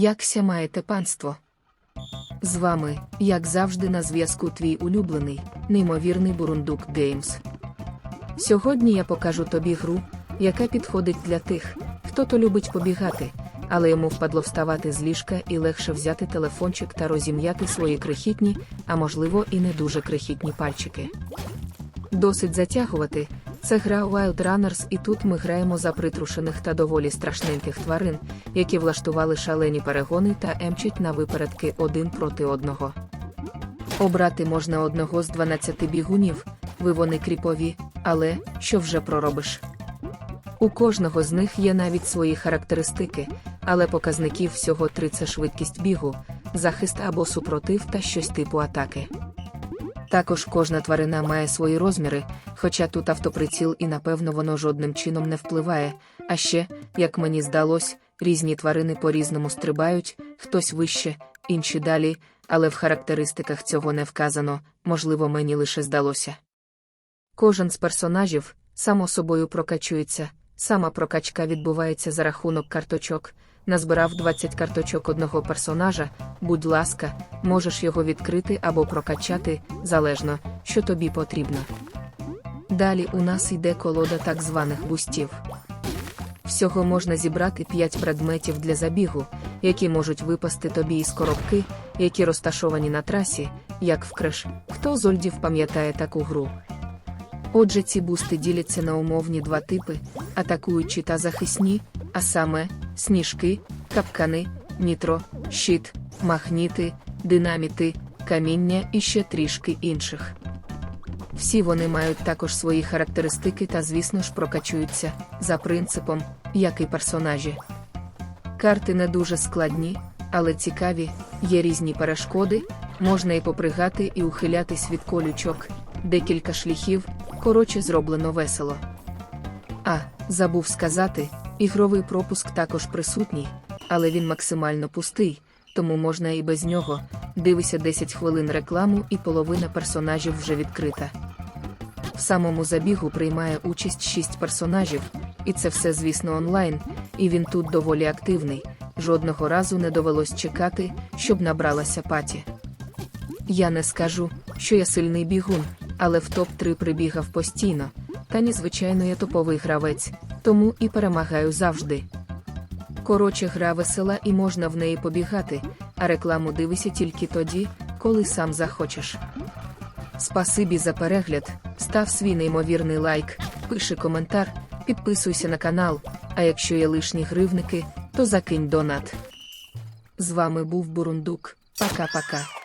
Якся маєте панство? З вами, як завжди, на зв'язку твій улюблений, неймовірний Бурундук Геймс. Сьогодні я покажу тобі гру, яка підходить для тих, хто то любить побігати, але йому впадло вставати з ліжка і легше взяти телефончик та розім'яти свої крихітні, а можливо і не дуже крихітні пальчики. Досить затягувати. Це гра Wild Runners і тут ми граємо за притрушених та доволі страшненьких тварин, які влаштували шалені перегони та емчать на випередки один проти одного. Обрати можна одного з 12 бігунів, ви вони кріпові, але що вже проробиш? У кожного з них є навіть свої характеристики, але показників всього три це швидкість бігу, захист або супротив та щось типу атаки. Також кожна тварина має свої розміри, хоча тут автоприціл і напевно воно жодним чином не впливає. А ще, як мені здалось, різні тварини по-різному стрибають, хтось вище, інші далі, але в характеристиках цього не вказано, можливо, мені лише здалося. Кожен з персонажів само собою прокачується, сама прокачка відбувається за рахунок карточок. Назбирав 20 карточок одного персонажа, будь ласка, можеш його відкрити або прокачати, залежно, що тобі потрібно. Далі у нас йде колода так званих бустів. Всього можна зібрати 5 предметів для забігу, які можуть випасти тобі із коробки, які розташовані на трасі, як в креш. Хто з ольдів пам'ятає таку гру? Отже, ці бусти діляться на умовні два типи: атакуючі та захисні, а саме сніжки, капкани, нітро, щит, магніти, динаміти, каміння і ще трішки інших. Всі вони мають також свої характеристики та, звісно ж, прокачуються за принципом, як і персонажі. Карти не дуже складні, але цікаві, є різні перешкоди, можна і попригати і ухилятись від колючок, декілька шляхів, коротше зроблено весело. А, забув сказати, ігровий пропуск також присутній, але він максимально пустий, тому можна і без нього. Дивися 10 хвилин рекламу і половина персонажів вже відкрита. В самому забігу приймає участь 6 персонажів, і це все, звісно, онлайн, і він тут доволі активний. Жодного разу не довелось чекати, щоб набралася паті. Я не скажу, що я сильний бігун, але в топ-3 прибігав постійно. Та ні, звичайно, я топовий гравець, тому і перемагаю завжди. Коротше, гра весела і можна в неї побігати, а рекламу дивися тільки тоді, коли сам захочеш. Спасибі за перегляд, став свій неймовірний лайк, пиши коментар, підписуйся на канал, а якщо є лишні гривники, то закинь донат. З вами був Бурундук. Пока-пока.